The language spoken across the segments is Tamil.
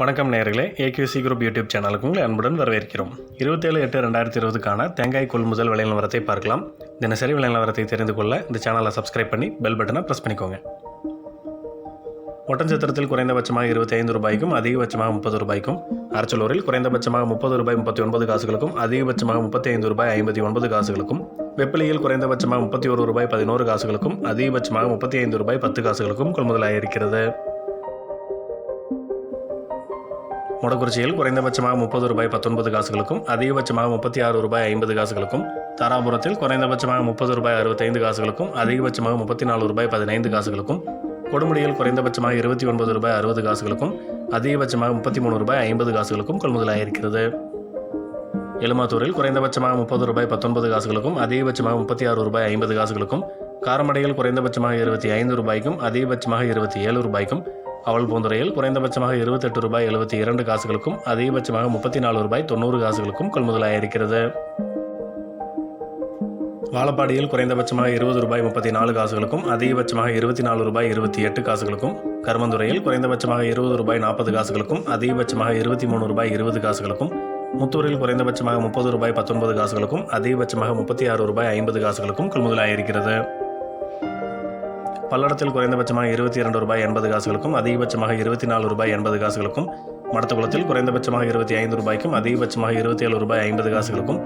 வணக்கம் நேர்களே ஏகேசி குரூப் யூடியூப் சேனலுக்கு உங்களை அன்புடன் வரவேற்கிறோம். இருபத்தேழு எட்டு ரெண்டாயிரத்தி இருபதுக்கான தேங்காய் கொள்முதல் விலை நிலவரத்தை பார்க்கலாம். தினசரி விலை நிலவரத்தை தெரிந்து கொள்ள இந்த சேனலை சப்ஸ்கிரைப் பண்ணி பெல் பட்டனை ப்ரெஸ் பண்ணிக்கோங்க. ஒட்டஞ்சத்திரத்தில் குறைந்தபட்சமாக இருபத்தி ஐந்து ரூபாய்க்கும் அதிகபட்சமாக முப்பது ரூபாய்க்கும் அரச்சலூரில் குறைந்தபட்சமாக முப்பது ரூபாய் முப்பத்தி ஒன்பது காசுகளுக்கும் அதிகபட்சமாக முப்பத்தி ஐந்து ரூபாய் ஐம்பத்தி ஒன்பது காசுகளுக்கும் வெப்பிலியில் குறைந்தபட்சமாக முப்பத்தி ஒரு ரூபாய் பதினோரு காசுகளுக்கும் அதிகபட்சமாக முப்பத்தி ஐந்து ரூபாய் பத்து காசுகளுக்கும் கொள்முதலாயிருக்கிறது மொடக்குறிச்சியில் குறைந்தபட்சமாக முப்பது ரூபாய் பத்தொன்பது காசுகளுக்கும் அதிகபட்சமாக முப்பத்தி ஆறு ரூபாய் ஐம்பது காசுகளுக்கும் தாராபுரத்தில் குறைந்தபட்சமாக முப்பது ரூபாய் அறுபத்தைந்து காசுகளுக்கும் அதிகபட்சமாக முப்பத்தி நாலு ரூபாய் பதினைந்து காசுகளுக்கும் கொடுமுடியில் குறைந்தபட்சமாக இருபத்தி ஒன்பது ரூபாய் அறுபது காசுகளுக்கும் அதிகபட்சமாக முப்பத்தி மூணு ரூபாய் ஐம்பது காசுகளுக்கும் கொள்முதலாயிருக்கிறது. எலுமாத்தூரில் குறைந்தபட்சமாக முப்பது ரூபாய் பத்தொன்பது காசுகளுக்கும் அதிகபட்சமாக முப்பத்தி ஆறு ரூபாய் ஐம்பது காசுகளுக்கும் காரமடையில் குறைந்தபட்சமாக இருபத்தி ஐந்து ரூபாய்க்கும் அதிகபட்சமாக இருபத்தி ஏழு ரூபாய்க்கும் அவள் பூந்துரையில் குறைந்தபட்சமாக இருபத்தெட்டு ரூபாய் எழுபத்தி இரண்டு காசுகளுக்கும் அதிகபட்சமாக முப்பத்தி நாலு ரூபாய் தொண்ணூறு காசுகளுக்கும் கொள்முதலாயிருக்கிறது வாழப்பாடியில் குறைந்தபட்சமாக இருபது ரூபாய் முப்பத்தி நாலு காசுகளுக்கும் அதிகபட்சமாக இருபத்தி நாலு ரூபாய் இருபத்தி எட்டு காசுகளுக்கும் கருமந்துறையில் குறைந்தபட்சமாக இருபது ரூபாய் நாற்பது காசுகளுக்கும் அதிகபட்சமாக இருபத்தி மூணு ரூபாய் இருபது காசுகளுக்கும் முத்தூரில் குறைந்தபட்சமாக முப்பது ரூபாய் பத்தொன்பது காசுகளுக்கும் அதிகபட்சமாக முப்பத்தி ஆறு ரூபாய் ஐம்பது காசுகளுக்கும் கொள்முதலாயிருக்கிறது பல்லடத்தில் குறைந்தபட்சமாக இருபத்தி இரண்டு ரூபாய் எண்பது காசுகளுக்கும் அதிகபட்சமாக இருபத்தி நாலு ரூபாய் எண்பது காசுகளுக்கும் மடத்துக்குளத்தில் குறைந்தபட்சமாக இருபத்தி ஐந்து ரூபாய்க்கும் அதிகபட்சமாக இருபத்தி ஏழு ரூபாய் ஐம்பது காசுகளுக்கும்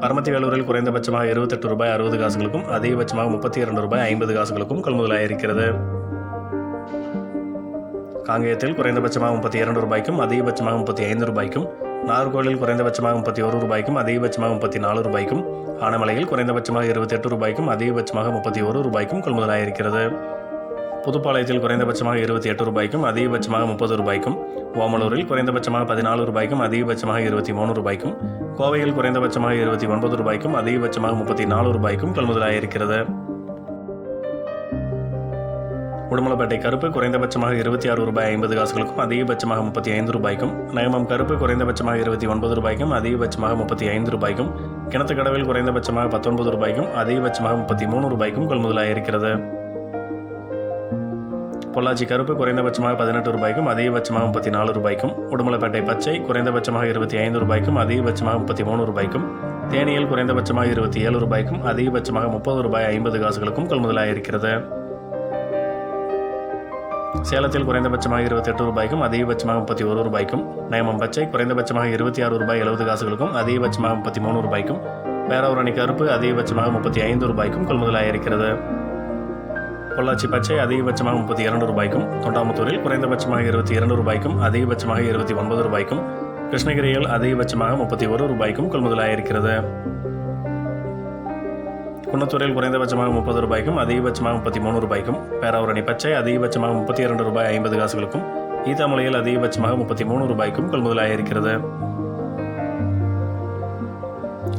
பரமத்தி வேலூரில் குறைந்தபட்சமாக இருபத்தெட்டு ரூபாய் அறுபது காசுகளுக்கும் அதிகபட்சமாக முப்பத்தி இரண்டு ரூபாய் ஐம்பது காசுகளுக்கும் கொள்முதலாயிருக்கிறது. காங்கேயத்தில் குறைந்தபட்சமாக முப்பத்தி இரண்டு ரூபாய்க்கும் அதிகபட்சமாக முப்பத்தி ஐந்து ரூபாய்க்கும் நாகர்கோவிலில் குறைந்தபட்சமாக முப்பத்தி ஒரு ரூபாய்க்கும் அதிகபட்சமாக முப்பத்தி நாலு ரூபாய்க்கும் ஆனமலையில் குறைந்தபட்சமாக இருபத்தெட்டு ரூபாய்க்கும் அதிகபட்சமாக முப்பத்தி ஒரு ரூபாய்க்கும் கொள்முதலாயிருக்கிறது. புதுப்பாளையத்தில் குறைந்தபட்சமாக இருபத்தி எட்டு ரூபாய்க்கும் அதிகபட்சமாக முப்பது ரூபாய்க்கும் ஓமலூரில் குறைந்தபட்சமாக பதினாலு ரூபாய்க்கும் அதிகபட்சமாக இருபத்தி மூணு ரூபாய்க்கும் கோவையில் குறைந்தபட்சமாக இருபத்தி ஒன்பது ரூபாய்க்கும் அதிகபட்சமாக முப்பத்தி நாலு ரூபாய்க்கும் கொள்முதலாயிருக்கிறது. உடுமலைப்பேட்டை கருப்பு குறைந்தபட்சமாக இருபத்தி ஆறு ரூபாய் ஐம்பது காசுகளுக்கும் அதிகபட்சமாக முப்பத்தி ஐந்து ரூபாய்க்கும் நகமம் கருப்பு குறைந்தபட்சமாக இருபத்தி ஒன்பது ரூபாய்க்கும் அதிகபட்சமாக முப்பத்தி ஐந்து ரூபாய்க்கும் கிணத்துக்கடவில் குறைந்தபட்சமாக பத்தொன்பது ரூபாய்க்கும் அதிகபட்சமாக முப்பத்தி மூணு ரூபாய்க்கும் கொள்முதலாயிருக்கிறது பொள்ளாச்சி கருப்பு குறைந்தபட்சமாக பதினெட்டு ரூபாய்க்கும் அதிகபட்சமாக முப்பத்தி நாலு ரூபாய்க்கும் உடுமலைப்பேட்டை பச்சை குறைந்தபட்சமாக இருபத்தி ஐந்து ரூபாய்க்கும் அதிகபட்சமாக முப்பத்தி மூணு ரூபாய்க்கும் தேனியில் குறைந்தபட்சமாக இருபத்தி ஏழு ரூபாய்க்கும் அதிகபட்சமாக முப்பது ரூபாய் ஐம்பது காசுகளுக்கும் கொள்முதலாக இருக்கிறது. சேலத்தில் குறைந்தபட்சமாக இருபத்தெட்டு ரூபாய்க்கும் அதிகபட்சமாக முப்பத்தி ஒரு ரூபாய்க்கும் நயமம் பச்சை குறைந்தபட்சமாக இருபத்தி ஆறு ரூபாய் எழுபது காசுகளுக்கும் அதிகபட்சமாக முப்பத்தி மூணு ரூபாய்க்கும் பேராவூரணி கருப்பு அதிகபட்சமாக முப்பத்தி ஐந்து ரூபாய்க்கும் கொள்முதலாயிருக்கிறது பொள்ளாச்சி பச்சை அதிகபட்சமாக முப்பத்தி இரண்டு ரூபாய்க்கும் தொண்டாமுத்தூரில் குறைந்தபட்சமாக இருபத்தி இரண்டு ரூபாய்க்கும் அதிகபட்சமாக இருபத்தி ஒன்பது ரூபாய்க்கும் கிருஷ்ணகிரியில் அதிகபட்சமாக முப்பத்தி ஒரு ரூபாய்க்கும் கொள்முதலாயிருக்கிறது குன்னத்தூரில் குறைந்தபட்சமாக முப்பது ரூபாய்க்கும் அதிகபட்சமாக முப்பத்தி மூணு ரூபாய்க்கும் பேராவரணி பச்சை அதிகபட்சமாக முப்பத்தி இரண்டு ரூபாய் ஐம்பது காசுகளுக்கும் ஈத்தாமலையில் அதிகபட்சமாக முப்பத்தி மூணு ரூபாய்க்கும் கொள்முதலாயிருக்கிறது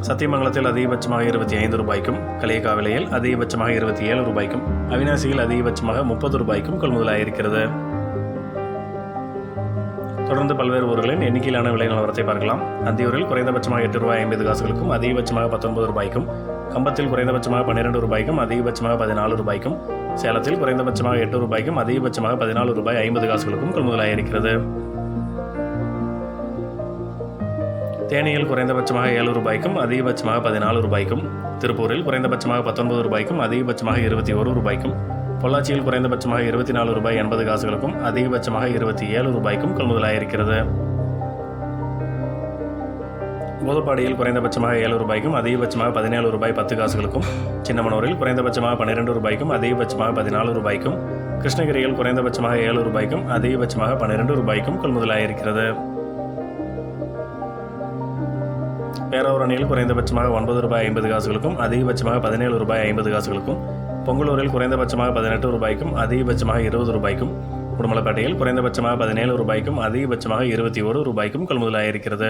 சத்தியமங்கலத்தில் அதிகபட்சமாக இருபத்தி ஐந்து ரூபாய்க்கும் கலியக்காவிலையில் அதிகபட்சமாக இருபத்தி ஏழு ரூபாய்க்கும் அவினாசியில் அதிகபட்சமாக முப்பது ரூபாய்க்கும் கொள்முதலாயிருக்கிறது தொடர்ந்து பல்வேறு ஊர்களின் எண்ணிக்கையிலான விலை நிலவரத்தை பார்க்கலாம். அந்தியூரில் குறைந்தபட்சமாக எட்டு ரூபாய் ஐம்பது காசுகளுக்கும் அதிகபட்சமாக பத்தொன்பது ரூபாய்க்கும் கம்பத்தில் குறைந்தபட்சமாக பன்னிரெண்டு ரூபாய்க்கும் அதிகபட்சமாக பதினாலு ரூபாய்க்கும் சேலத்தில் குறைந்தபட்சமாக எட்டு ரூபாய்க்கும் அதிகபட்சமாக பதினாலு ரூபாய் ஐம்பது காசுகளுக்கும் கொள்முதலாயிருக்கிறது தேனியில் குறைந்தபட்சமாக ஏழு ரூபாய்க்கும் அதிகபட்சமாக பதினாலு ரூபாய்க்கும் திருப்பூரில் குறைந்தபட்சமாக பத்தொன்பது ரூபாய்க்கும் அதிகபட்சமாக இருபத்தி ஒரு ரூபாய்க்கும் பொள்ளாச்சியில் குறைந்தபட்சமாக இருபத்தி நாலு ரூபாய் எண்பது காசுகளுக்கும் அதிகபட்சமாக இருபத்தி ஏழு ரூபாய்க்கும் கொள்முதலாயிருக்கிறது. கோதப்பாடியில் குறைந்தபட்சமாக ஏழு ரூபாய்க்கும் அதிகபட்சமாக பதினேழு ரூபாய் பத்து காசுகளுக்கும் சின்னமனூரில் குறைந்தபட்சமாக பன்னிரெண்டு ரூபாய்க்கும் அதிகபட்சமாக பதினாலு ரூபாய்க்கும் கிருஷ்ணகிரியில் குறைந்தபட்சமாக ஏழு ரூபாய்க்கும் அதிகபட்சமாக பன்னிரெண்டு ரூபாய்க்கும் கொள்முதலாயிருக்கிறது. பேராவூரணியில் குறைந்தபட்சமாக ஒன்பது ரூபாய் ஐம்பது காசுகளுக்கும் அதிகபட்சமாக பதினேழு ரூபாய் ஐம்பது காசுகளுக்கும் பொங்கலூரில் குறைந்தபட்சமாக பதினெட்டு ரூபாய்க்கும் அதிகபட்சமாக இருபது ரூபாய்க்கும் உடுமலைப்பேட்டையில் குறைந்தபட்சமாக பதினேழு ரூபாய்க்கும் அதிகபட்சமாக இருபத்தி ஒரு ரூபாய்க்கும் கொள்முதலாயிருக்கிறது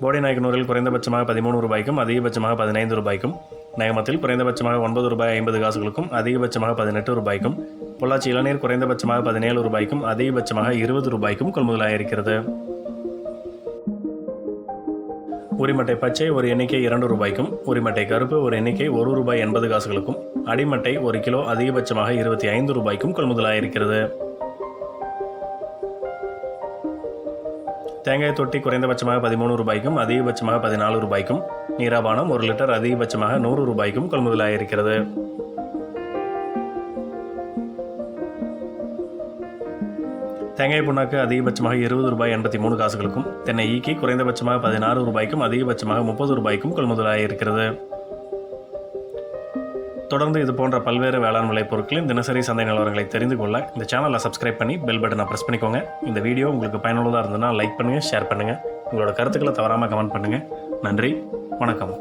போடிநாயக்கனூரில் குறைந்தபட்சமாக பதிமூணு ரூபாய்க்கும் அதிகபட்சமாக பதினைந்து ரூபாய்க்கும் நயமத்தில் குறைந்தபட்சமாக ஒன்பது ரூபாய் ஐம்பது காசுகளுக்கும் அதிகபட்சமாக பதினெட்டு ரூபாய்க்கும் பொள்ளாச்சி இளநீர் குறைந்தபட்சமாக பதினேழு ரூபாய்க்கும் அதிகபட்சமாக இருபது ரூபாய்க்கும் கொள்முதலாயிருக்கிறது உரிமட்டை பச்சை ஒரு எண்ணிக்கை இரண்டு ரூபாய்க்கும் உரிமட்டை கருப்பு ஒரு எண்ணிக்கை ஒரு ரூபாய் எண்பது காசுகளுக்கும் அடிமட்டை ஒரு கிலோ அதிகபட்சமாக இருபத்தி ஐந்து ரூபாய்க்கும் கொள்முதலாயிருக்கிறது தேங்காய் தொட்டி குறைந்தபட்சமாக பதிமூணு ரூபாய்க்கும் அதிகபட்சமாக பதினாலு ரூபாய்க்கும் நீராபானம் ஒரு லிட்டர் அதிகபட்சமாக நூறு ரூபாய்க்கும் கொள்முதலாயிருக்கிறது தேங்காய் புண்ணாக்கு அதிகபட்சமாக இருபது ரூபாய் எண்பத்தி மூணு காசுகளுக்கும் தென்னை ஈக்கி குறைந்தபட்சமாக பதினாறு ரூபாய்க்கும் அதிகபட்சமாக முப்பது ரூபாய்க்கும் கொள்முதலாயிருக்கிறது தொடர்ந்து இது போன்ற பல்வேறு வேளாண் விளைபொருட்களின் தினசரி சந்தை நிலவரங்களை தெரிந்து கொள்ள இந்த சேனலை சப்ஸ்கிரைப் பண்ணி பெல் பட்டனை ப்ரெஸ் பண்ணிக்கோங்க. இந்த வீடியோ உங்களுக்கு பயனுள்ளதாக இருந்ததுன்னா லைக் பண்ணுங்கள் ஷேர் பண்ணுங்கள் உங்களோட கருத்துக்களை தவறாமல் கமெண்ட் பண்ணுங்கள் நன்றி வணக்கம்.